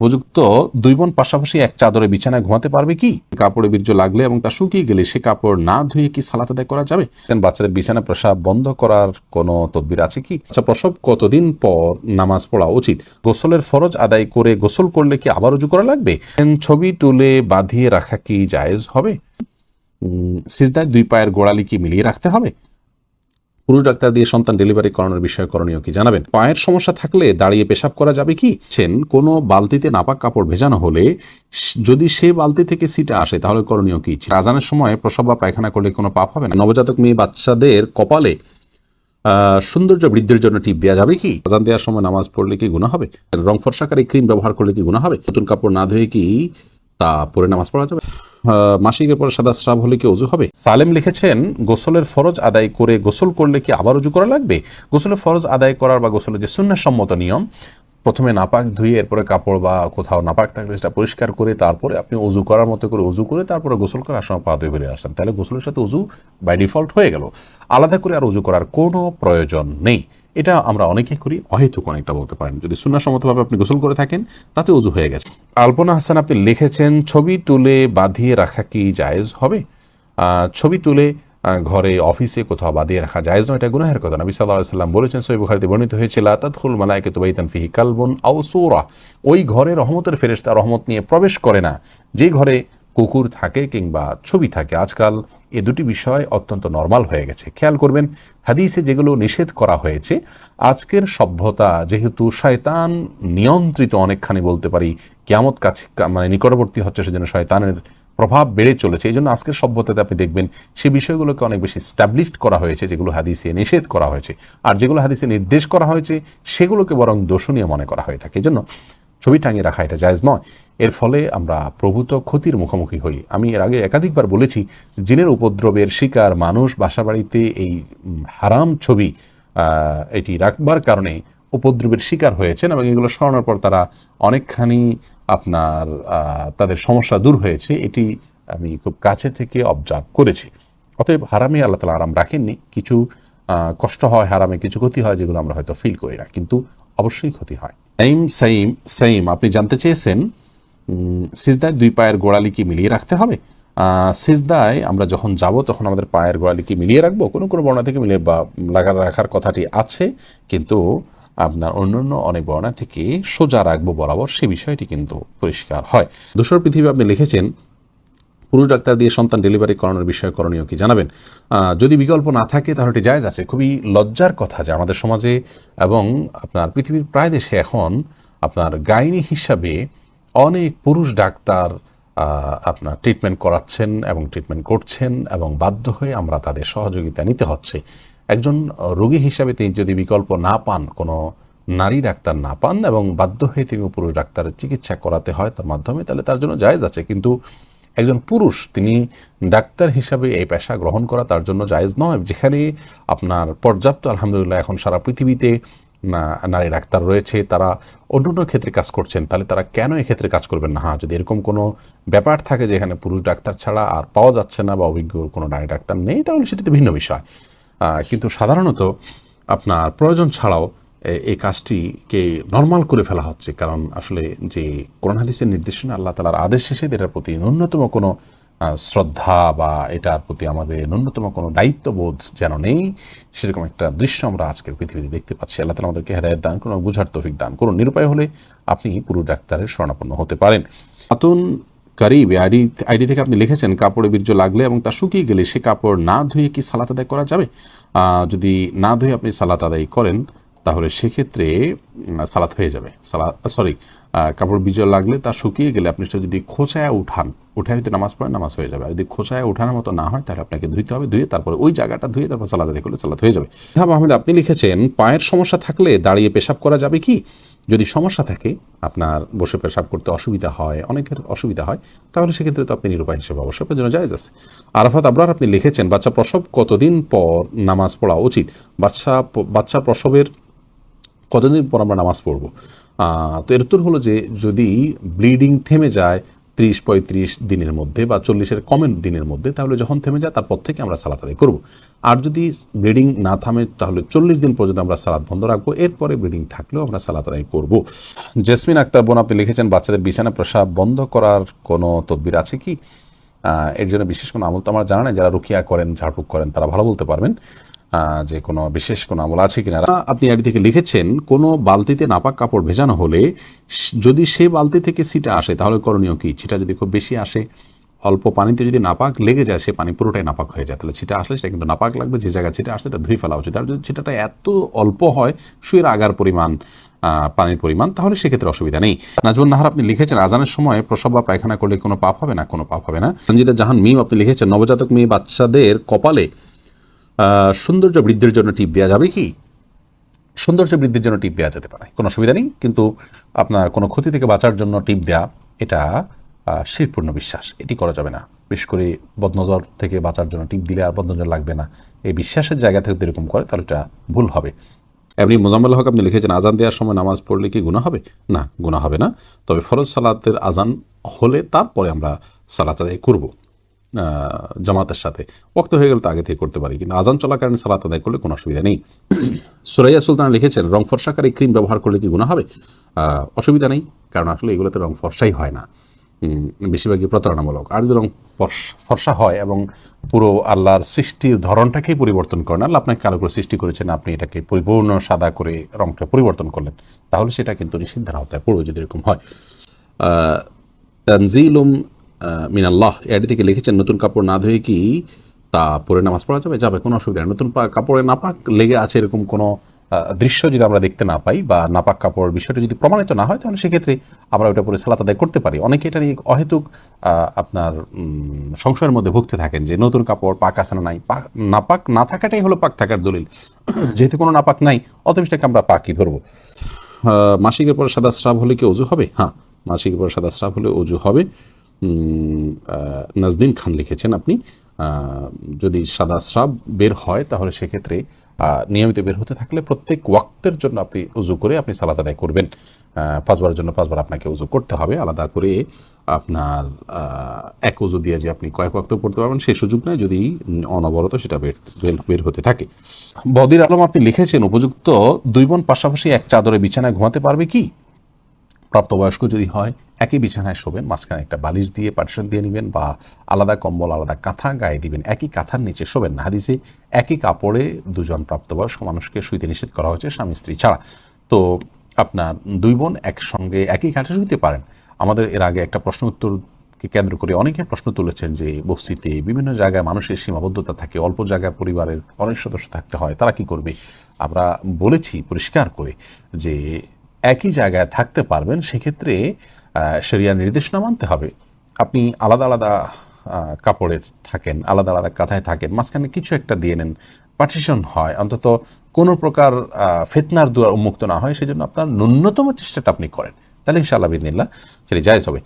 উপযুক্ত দুই বোন পাশাপাশি এক চাদরে বিছানায় ঘুমাতে পারবে কি? কাপড়ে বীর্য লাগলে এবং তা শুকিয়ে গেলে সে কাপড় না ধুয়ে কি সালাত আদায় করা যাবে? বাচ্চাদের বিছানা প্রসাব বন্ধ করার কোনো তদবির আছে কি? আচ্ছা প্রসব কতদিন পর নামাজ পড়া উচিত? গোসলের ফরজ আদায় করে গোসল করলে কি আবার উজু করা লাগবে? ছবি তুলে বাঁধিয়ে রাখা কি জায়েজ হবে? সিজদায় দুই পায়ের গোড়ালি কি মিলিয়ে রাখতে হবে? পুরুষ ডাক্তার দিয়ে সন্তান ডেলিভারি করানোর বিষয়ে করণীয় কি জানাবেন? পায়ের সমস্যা থাকলে দাঁড়িয়ে পেশাব করা যাবে কি? ছেন, কোনো বালতিতে নাপাক কাপড় ভেজানো হলে যদি সে বালতি থেকে সিটা আসে, তাহলে করণীয় কি? রাজানের সময় প্রসব বা পায়খানা করলে কোনো পাপ হবে না? নবজাতক মেয়ে বাচ্চাদের কপালে সৌন্দর্য বৃদ্ধির জন্য টিপ দেওয়া যাবে কি? আজান দেওয়ার সময় নামাজ পড়লে কি গুণা হবে? রং ফর্সাকারী ক্রিম ব্যবহার করলে কি গুণা হবে? নতুন কাপড় না ধুয়ে কি তা পরে নামাজ পড়া যাবে? মাসিকের পরে সাদা স্রাব হলে কি অজু হবে? সালেম লিখেছেন, গোসলের ফরজ আদায় করে গোসল করলে কি আবার অজু করা লাগবে? গোসলের ফরজ আদায় করার বা গোসলের যে সুন্নাসম্মত নিয়ম, প্রথমে নাপাক ধুয়ে এরপরে কাপড় বা কোথাও নাপাক থাকলে সেটা পরিষ্কার করে তারপরে আপনি অজু করার মতো করে অজু করে তারপরে গোসল করার সময় পা ধুয়ে বেরিয়ে আসেন তাহলে গোসলের সাথে অজু বাই ডিফল্ট হয়ে গেল। আলাদা করে আর অজু করার কোনো প্রয়োজন নেই। এটা আমরা অনেকেই করি, অহেতুক অনেকটা বলতে পারেন। যদি সুন্নাসম্মতভাবে আপনি গোসল করে থাকেন, তাতে অজু হয়ে গেছে। আলপনা হাসান, আপনি লিখেছেন, ছবি তুলে বাঁধিয়ে রাখা কি জায়েজ হবে? ছবি তুলে ঘরে, অফিসে কোথাও বাঁধিয়ে রাখা জায়েজ নয়, এটা গুনাহের কথা। নবী সাল্লাহ সাল্লাম বলেছেন সই বুখারিতে বর্ণিত হয়েছিল তাদখুল মালাইকে তুবাইতান ফিহি কালবন আও সৌরা। ওই ঘরে রহমতের ফেরেশতা রহমত নিয়ে প্রবেশ করে না। যে ঘরে কুকুর থাকে কিংবা ছবি থাকে, আজকাল এ দুটি বিষয় অত্যন্ত নর্মাল হয়ে গেছে। খেয়াল করবেন, হাদিসে যেগুলো নিষেধ করা হয়েছে, আজকের সভ্যতা যেহেতু শয়তান নিয়ন্ত্রিত অনেকখানি বলতে পারি, কেয়ামত কাছে মানে নিকটবর্তী হচ্ছে সেজন্য শয়তানের প্রভাব বেড়ে চলেছে। এই জন্য আজকের সভ্যতাতে আপনি দেখবেন সেই বিষয়গুলোকে অনেক বেশি স্ট্যাবলিশড করা হয়েছে, যেগুলো হাদিসে নিষেধ করা হয়েছে। আর যেগুলো হাদিসে নির্দেশ করা হয়েছে, সেগুলোকে বরং দোষণীয় মনে করা হয়ে থাকে। এই জন্য ছবি টাঙিয়ে রাখা এটা জায়জ নয়। এর ফলে আমরা প্রভূত ক্ষতির মুখোমুখি হই। আমি এর আগে একাধিকবার বলেছি জিনের উপদ্রবের শিকার মানুষ বাসাবাড়িতে এই হারাম ছবি এটি রাখবার কারণে উপদ্রবের শিকার হয়েছেন এবং এগুলো সরানোর পর তারা অনেকখানি আপনার তাদের সমস্যা দূর হয়েছে। এটি আমি খুব কাছে থেকে অবজার্ভ করেছি। অতএব হারামে আল্লাহ তালা আরাম রাখেননি। কিছু কষ্ট হয় হারামে, কিছু ক্ষতি হয় যেগুলো আমরা হয়তো ফিল করি না। কিন্তু অবশ্যই ক্ষতি হয়। সাইম সাইম সেইম আপনি জানতে চেয়েছেন সিজদায় দুই পায়ের গোড়ালি কি মিলিয়ে রাখতে হবে? সিজদায় আমরা যখন যাব, তখন আমাদের পায়ের গোড়ালি কি মিলিয়ে রাখব? কোনো কোনো বর্ণা থেকে মিলিয়ে বা লাগা, রাখার কথাটি আছে, কিন্তু আপনার অন্যান্য অনেক বর্ণা থেকে সোজা রাখব বরাবর সে বিষয়টি কিন্তু পরিষ্কার হয়। দুশোর পৃথিবী আপনি লিখেছেন পুরুষ ডাক্তার দিয়ে সন্তান ডেলিভারি করানোর বিষয়ে করণীয় কি জানাবেন? যদি বিকল্প না থাকে তাহলে এটি জায়জ আছে। খুবই লজ্জার কথা যে আমাদের সমাজে এবং আপনার পৃথিবীর প্রায় দেশে এখন আপনার গাইনি হিসাবে অনেক পুরুষ ডাক্তার আপনার ট্রিটমেন্ট করাচ্ছেন এবং ট্রিটমেন্ট করছেন এবং বাধ্য হয়ে আমরা তাদের সহযোগিতা নিতে হচ্ছে। একজন রোগী হিসাবে তিনি যদি বিকল্প না পান, কোনো নারী ডাক্তার না পান এবং বাধ্য হয়ে তিনি পুরুষ ডাক্তারের চিকিৎসা করাতে হয় তার মাধ্যমে, তাহলে তার জন্য জায়েজ আছে। কিন্তু একজন পুরুষ, তিনি ডাক্তার হিসাবে এই পেশা গ্রহণ করা তার জন্য জায়েজ নয়। যেখানে আপনার পর্যাপ্ত, আলহামদুলিল্লাহ, এখন সারা পৃথিবীতে নারী ডাক্তার রয়েছে, তারা অন্য অন্য ক্ষেত্রে কাজ করছেন, তাহলে তারা কেন এক্ষেত্রে কাজ করবেন না? হ্যাঁ যদি এরকম কোনো ব্যাপার থাকে যে এখানে পুরুষ ডাক্তার ছাড়া আর পাওয়া যাচ্ছে না বা অভিজ্ঞ কোনো নারী ডাক্তার নেই, তাহলে সেটি তো ভিন্ন বিষয়। কিন্তু সাধারণত আপনার প্রয়োজন ছাড়াও এই কাজটিকে নর্মাল করে ফেলা হচ্ছে। কারণ আসলে যে কোরআন হাদিসের নির্দেশনা আল্লাহ তালার আদেশ শেষে এটার প্রতি ন্যূনতম কোনো শ্রদ্ধা বা এটার প্রতি আমাদের ন্যূনতম কোনো দায়িত্ববোধ যেন নেই, সেরকম একটা দৃশ্য আমরা আজকের পৃথিবীতে দেখতে পাচ্ছি। আল্লাহ তালা আমাদেরকে হেদায়ত দান এবং বুঝার তৌফিক দান করুন। নিরুপায় হলে আপনি পুরো ডাক্তারের শরণাপন্ন হতে পারেন। খাতুন কারিব আইডি আইডি থেকে আপনি লিখেছেন, কাপড়ে বীর্য লাগলে এবং তা শুকিয়ে গেলে সে কাপড় না ধুয়ে কি সালাত আদায় করা যাবে? যদি না ধুয়ে আপনি সালাত আদায় করেন তাহলে সেক্ষেত্রে সালাত হয়ে যাবে। সালাত সরি কাপড় বিজয় লাগলে তা শুকিয়ে গেলে আপনি সেটা যদি খোঁচায় উঠান, উঠে হয়তো নামাজ পড়েন, নামাজ হয়ে যাবে। যদি খোঁচায় উঠানোর মতো না হয়, তাহলে আপনাকে ধুইতে হবে, ধুয়ে তারপরে ওই জায়গাটা ধুয়ে তারপর সালাদ আদায় করলে সালাত হয়ে যাবে। হ্যাঁ আহমেদ আপনি লিখেছেন, পায়ের সমস্যা থাকলে দাঁড়িয়ে পেশাব করা যাবে কি? যদি সমস্যা থাকে, আপনার বসে পেশাব করতে অসুবিধা হয়, অনেকের অসুবিধা হয়, তাহলে সেক্ষেত্রে তো আপনি নিরুপায় হিসেবে আপনার জন্য জায়েজ আছে। আরাফাত আবরার, আপনি লিখেছেন, বাচ্চা প্রসব কতদিন পর নামাজ পড়া উচিত? বাচ্চা বাচ্চা প্রসবের কতদিন পর আমরা নামাজ পড়ব? তো এর উত্তর হলো যে যদি ব্লিডিং থেমে যায় ত্রিশ, পঁয়ত্রিশ দিনের মধ্যে বা চল্লিশের কমের দিনের মধ্যে, তাহলে যখন থেমে যায়, তারপর থেকে আমরা সালাত আদায় করব। আর যদি ব্লিডিং না থামে, তাহলে চল্লিশ দিন পর্যন্ত আমরা সালাদ বন্ধ রাখব। এরপরে ব্লিডিং থাকলেও আমরা সালাত আদায় করব। জেসমিন আক্তার বোন, আপনি লিখেছেন, বাচ্চাদের বিছানা প্রসাব বন্ধ করার কোনো তদবির আছে কি? এর জন্য বিশেষ কোনো আমল তো আমার জানা নেই। যারা রুকিয়া করেন, ঝাড়ফুঁক করেন, তারা ভালো বলতে পারবেন। যে কোনো বিশেষ কোনো আমল আছে কিনা। আপনি আইডি থেকে লিখেছেন, কোনো বালতিতে নাপাক কাপড় ভেজানো হলে যদি সে বালতি থেকে সিটা আসে, তাহলে করণীয় কি? ছিটা যদি খুব বেশি আসে, অল্প পানিতে যদি নাপাক লেগে যায়, সে পানি পুরোটাই নাপাক হয়ে যায়। তাহলে ছিটা আসলে সেটা কিন্তু নাপাক লাগবে, যে জায়গায় ছিটা আসছে, সেটা ধুয়ে ফেলা উচিত। আর যদি ছিটাটা এত অল্প হয়, শুয়ের আগার পরিমাণ পানির পরিমাণ, তাহলে সেক্ষেত্রে অসুবিধা নেই। নাজবুল নাহার আপনি লিখেছেন, আজানের সময় প্রসব বা পায়খানা করলে কোনো পাপ হবে না? কোনো পাপ হবে না। সঞ্জিদা জাহান মিম আপনি লিখেছেন, নবজাতক মেয়ে বাচ্চাদের কপালে সৌন্দর্য বৃদ্ধির জন্য টিপ দেওয়া যাবে কি? সৌন্দর্য বৃদ্ধির জন্য টিপ দেওয়া যেতে পারে। কোনো অসুবিধা নেই, কিন্তু আপনার কোনো ক্ষতি থেকে বাঁচার জন্য টিপ দেওয়া এটা শিরপূর্ণ বিশ্বাস। এটি করা যাবে না। বিশেষ করে বদনজর থেকে বাঁচার জন্য টিপ দিলে আর বদনজর লাগবে না। এই বিশ্বাসের জায়গা থেকে এরকম করে, তাহলে এটা ভুল হবে। এমনি মোজাম্মেল হক আপনি লিখেছেন, আজান দেওয়ার সময় নামাজ পড়লে কি গুণা হবে? না গুণা হবে না। তবে ফরজ সালাতের আজান হলে তারপরে আমরা সালাত আদায় করব। জামাতের সাথে। ওক্ত হয়ে গেলে তো আগে থেকে করতে পারি, কিন্তু আজান চলাকালীন সালাত আদায় করলে কোনো অসুবিধা নেই। সুরাইয়া সুলতান লিখেছেন, রং ফর্সাকারী ক্রিম ব্যবহার করলে কি গুণা হবে? অসুবিধা নেই, কারণ আসলে এগুলোতে রং ফর্সাই হয় না। বেশিরভাগই প্রতারণামূলক। আর যদি রং ফর্সা হয় এবং পুরো আল্লাহর সৃষ্টির ধরনটাকেই পরিবর্তন করেন, আল্লাহ আপনাকে কালো করে সৃষ্টি করেছেন, আপনি এটাকে পরিপূর্ণ সাদা করে রংটা পরিবর্তন করলেন, তাহলে সেটা কিন্তু নিষিদ্ধের আওতায় পড়বে যদি এরকম হয়। তানজিলুম মিনাল্লাহ এডি থেকে লিখেছেন, নতুন কাপড় না ধুয়ে কি তা পরে নামাজ পড়া যাবে? যাবে, কোনো অসুবিধা নতুন কাপড়ে নাপাক লেগে আছে এরকম কোনো দৃশ্য যদি আমরা দেখতে না পাই বা নাপাক কাপড় বিষয়টা যদি প্রমাণিত না হয়, তাহলে সেক্ষেত্রে আমরা ওটা পরে সালাত আদায় করতে পারি। অনেকে এটা নিয়ে অহেতুক আপনার সংশয়ের মধ্যে ভুগতে থাকেন যে নতুন কাপড় পাক আছে না নাই। পাক, নাপাক না থাকাটাই হলো পাক থাকার দলিল। যেহেতু কোনো নাপাক নাই, অতএব সেটাকে আমরা পাকই ধরবো। মাসিকের পরে সাদা স্রাব হলে কি অজু হবে? হ্যাঁ মাসিকের পরে সাদা স্রাব হলে অজু হবে। নাজদিন খান লিখেছেন আপনি। যদি সাদা স্রাব বের হয়, তাহলে সেক্ষেত্রে নিয়মিত বের হতে থাকলে প্রত্যেক ওয়াক্তের জন্য আপনি উজু করে আপনি সালাত আদায় করবেন। পাঁচবারের জন্য পাঁচবার আপনাকে উজু করতে হবে। আলাদা করে আপনার এক উজু দিয়ে যে আপনি কয়েক ওয়াক্ত পড়তে পারবেন সেই সুযোগ নেই। যদি অনবরত সেটা বের- বের হতে থাকে। বদির আলম আপনি লিখেছেন, উপযুক্ত দুই বোন পাশাপাশি এক চাদরে বিছানায় ঘুমাতে পারবে কি? প্রাপ্তবয়স্ক যদি হয় একই বিছানায় শোবেন, মাঝখানে একটা বালিশ দিয়ে পার্টিশন দিয়ে নেবেন বা আলাদা কম্বল, আলাদা কাঁথা গায়ে দিবেন। একই কাঁথার নিচে শোবেন না। হাদিসে একই কাপড়ে দুজন প্রাপ্তবয়স্ক মানুষকে শুইতে নিষেধ করা হয়েছে স্বামী, স্ত্রী ছাড়া। তো আপনার দুই বোন একসঙ্গে একই খাটে শুইতে পারেন। আমাদের এর আগে একটা প্রশ্ন উত্তরকে কেন্দ্র করে অনেকে প্রশ্ন তুলেছেন যে বস্তিতে বিভিন্ন জায়গায় মানুষের সীমাবদ্ধতা থাকে, অল্প জায়গায় পরিবারের অনেক সদস্য থাকতে হয়, তারা কি করবে? আমরা বলেছি, পরিষ্কার করে যে একই জায়গায় থাকতে পারবেন, সেক্ষেত্রে সেরিয়া নির্দেশনা মানতে হবে। আপনি আলাদা আলাদা কাপড়ে থাকেন, আলাদা আলাদা কাঁথায় থাকেন, মাঝখানে কিছু একটা দিয়ে নেন। পার্টিশন হয়, অন্তত কোনো প্রকার ফিতনার দুয়ার উন্মুক্ত না হয় সেই জন্য আপনার ন্যূনতম চেষ্টাটা আপনি করেন। তাহলে ইনশাআল্লাহ বিদিনিল্লাহ, সেটি জায়জ হবে।